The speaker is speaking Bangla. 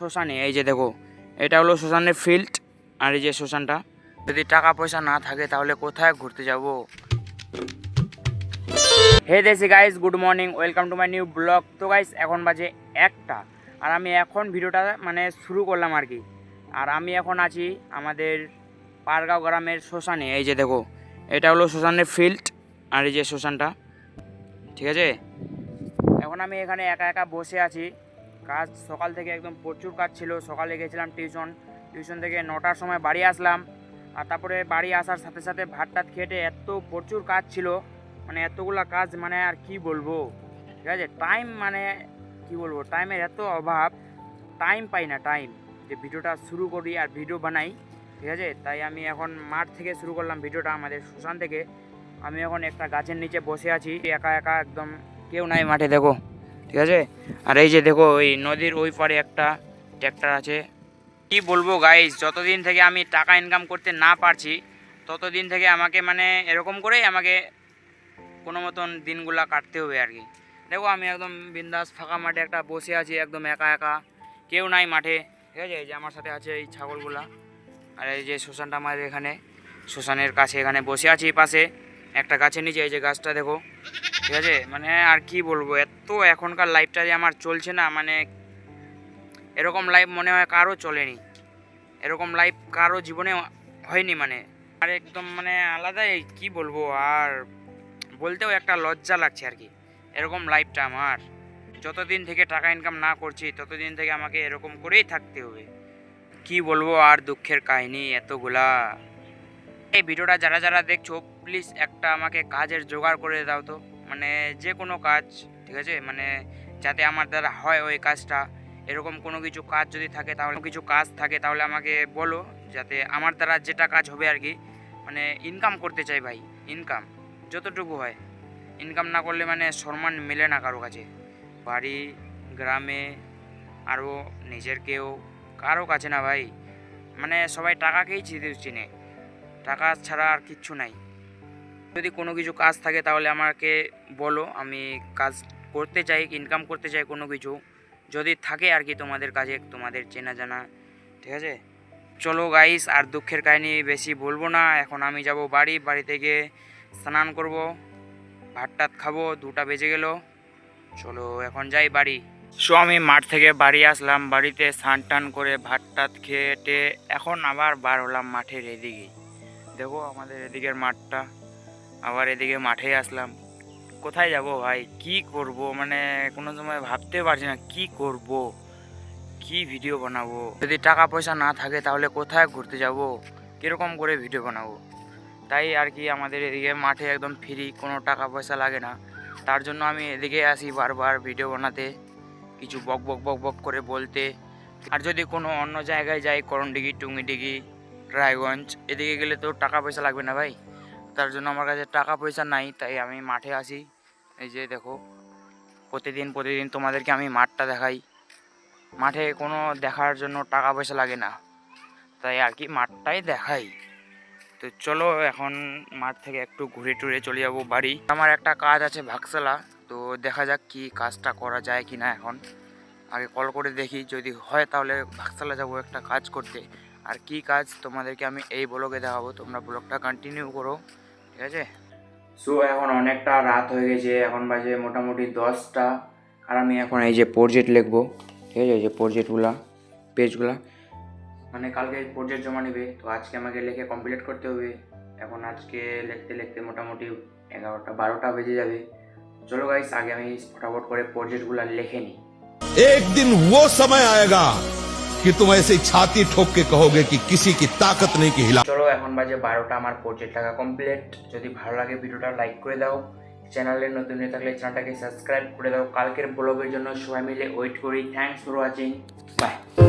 শ্মশানে, এই যে দেখো, এটা হলো শ্মশানের ফিল্ড আর এই যে শ্মশানটা। যদি টাকা পয়সা না থাকে, তাহলে কোথায় ঘুরতে যাব? Hey desi guys good morning welcome to my new blog তো গাইস এখন বাজে একটা, আর আমি এখন ভিডিওটা মানে শুরু করলাম আর কি। আর আমি এখন আছি আমাদের পারগাঁও গ্রামের শ্মশানে, এই যে দেখো, এটা হলো শ্মশানের ফিল্ড আর এই যে শ্মশানটা। ঠিক আছে? এখন আমি এখানে একা একা বসে আছি। কাজ সকাল থেকে একদম প্রচুর কাজ ছিল। সকালে গেছিলাম টিউশন। টিউশন থেকে নটার সময় বাড়ি আসলাম। আর তারপরে বাড়ি আসার সাথে সাথে ভাত টাত খেটে এত প্রচুর কাজ ছিল। মানে এতগুলা কাজ মানে আর কি বলব? ঠিক আছে? টাইম মানে কি বলব? টাইমের এত অভাব। টাইম পাই না টাইম যে ভিডিওটা শুরু করি আর ভিডিও বানাই। ঠিক আছে? তাই আমি এখন মাঠ থেকে শুরু করলাম ভিডিওটা আমাদের শ্মশান থেকে। আমি এখন একটা গাছের নিচে বসে আছি। একা একা একদম কেউ নাই মাঠে, দেখো। ঠিক আছে? আর এই যে দেখো, ওই নদীর ওই পারে একটা ট্র্যাক্টর আছে। কি বলব গাইস যতদিন থেকে আমি টাকা ইনকাম করতে না পারছি, ততদিন থেকে আমাকে মানে এরকম করেই আমাকে কোনো মতন দিনগুলা কাটতে হবে আর কি। দেখো, আমি একদম বিন্দাস ফাঁকা মাঠে একটা বসে আছি, একদম একা একা, কেউ নাই মাঠে। ঠিক আছে? এই যে আমার সাথে আছে এই ছাগলগুলা। আর এই যে শ্মশানটা আমাদের এখানে, শ্মশানের কাছে এখানে বসে আছি পাশে। একটা গাছের নিচে, এই যে গাছটা দেখো। ঠিক আছে? মানে আর কি বলব? এত এখনকার লাইফটা যে আমার চলছে না মানে এরকম লাইফ মনে হয় কারও চলেনি। এরকম লাইফ কারও জীবনে হয়নি মানে। আর একদম মানে আলাদাই, কি বলব? আর বলতেও একটা লজ্জা লাগছে আর কি। এরকম লাইফটা আমার। যতদিন থেকে টাকা ইনকাম না করছি, ততদিন থেকে আমাকে এরকম করেই থাকতে হবে। কি বলব? আর দুঃখের কাহিনী এতগুলা। এই ভিডিওটা যারা যারা দেখছ প্লিজ একটা আমাকে কাজের জোগাড় করে দাও তো। মানে যে কোনো কাজ, ঠিক আছে? মানে যাতে আমার দ্বারা হয় ওই কাজটা। এরকম কোনো কিছু কাজ যদি থাকে তাহলে কিছু কাজ থাকে তাহলে আমাকে বলো, যাতে আমার দ্বারা যেটা কাজ হবে আর কি মানে ইনকাম করতে চাই ভাই ইনকাম যতটুকু হয়। ইনকাম না করলে মানে সম্মান মেলে না কারও কাছে। বাড়ি, গ্রামে আরও নিজের কেউ, কারও কাছে না ভাই। মানে সবাই টাকাকেই চিনে। টাকা ছাড়া আর কিচ্ছু নাই। যদি কোনো কিছু কাজ থাকে তাহলে আমাকে বলো, আমি কাজ করতে চাই ইনকাম করতে চাই কোনো কিছু। যদি থাকে আর কি তোমাদের কাছে তোমাদের চেনা জানা, ঠিক আছে? চলো গাইস আর দুঃখের কাহিনী বেশি বলব না। এখন আমি যাব বাড়ি বাড়ি থেকে স্নান করব, ভাত টাত খাব, দুটা বেজে গেল। চলো এখন যাই বাড়ি। সো আমি মাঠ থেকে বাড়ি আসলাম, বাড়িতে স্নান টান করে ভাত টাত খেটে এখন আবার বার হলাম মাঠের এদিকে। দেখো আমাদের এদিকের মাঠটা। আবার এদিকে মাঠে আসলাম। কোথায় যাব ভাই? কি করব? মানে কোনো সময় ভাবতে পারছি না, কি করব? কি ভিডিও বানাবো? যদি টাকা পয়সা না থাকে তাহলে কোথায় ঘুরতে যাব? কীরকম করে ভিডিও বানাবো? তাই আর কি আমাদের এদিকে মাঠে একদম ফ্রি কোনো টাকা পয়সা লাগে না। তার জন্য আমি এদিকে আসি বারবার ভিডিও বানাতে, কিছু বক বক বক বক করে বলতে। আর যদি কোনো অন্য জায়গায় যাই করণডিগি টুঙ্গিডিগি রায়গঞ্জ, এদিকে গেলে তো টাকা পয়সা লাগবে না ভাই। তার জন্য আমার কাছে টাকা পয়সা নাই, তাই আমি মাঠে আসি। এই যে দেখো, প্রতিদিন প্রতিদিন তোমাদেরকে আমি মাঠটা দেখাই। মাঠে কোনো দেখার জন্য টাকা পয়সা লাগে না, তাই আর কি মাঠটাই দেখাই। তো চলো এখন মাঠ থেকে একটু ঘুরে টুরে চলে যাব বাড়ি। আমার একটা কাজ আছে ভাগসালা তো দেখা যাক কি কাজটা করা যায় কি না এখন। আগে কল করে দেখি, যদি হয় তাহলে ভাগসালা যাব একটা কাজ করতে। আর কি কাজ তোমাদেরকে আমি এই ব্লগে দেখাবো, তোমরা ব্লগটা কন্টিনিউ করো, ঠিক আছে? সো এখন অনেকটা রাত হয়ে গেছে, এখন বাজে মোটামুটি দশটা, আর আমি এখন এই যে প্রজেক্ট লিখব, ঠিক আছে? এই যে প্রজেক্টগুলা পেজগুলা মানে কালকে প্রজেক্ট জমা নেবে, তো আজকে আমাকে লিখে কমপ্লিট করতে হবে। এখন আজকে লিখতে লিখতে মোটামুটি এগারোটা, বারোটা বেজে যাবে। চলো গাইস আগে আমি ফটাফট করে প্রজেক্টগুলা লিখে নিই। একদিন ও সময় আয়েগা। कि तुम ऐसे छाती ठोक के कहोगे कि किसी की ताकत नहीं की हिला চলো এখন বাজে বারোটা আমার প্রজেক্ট টাকা কমপ্লিট যদি ভালো লাগে ভিডিওটা লাইক করে দাও চ্যানেলে নতুন হয়ে থাকলে চ্যানেলটাকে সাবস্ক্রাইব করে দাও কালকের ব্লগের জন্য সবাই মিলে ওয়েট করি থ্যাংকস ফর ওয়াচিং বাই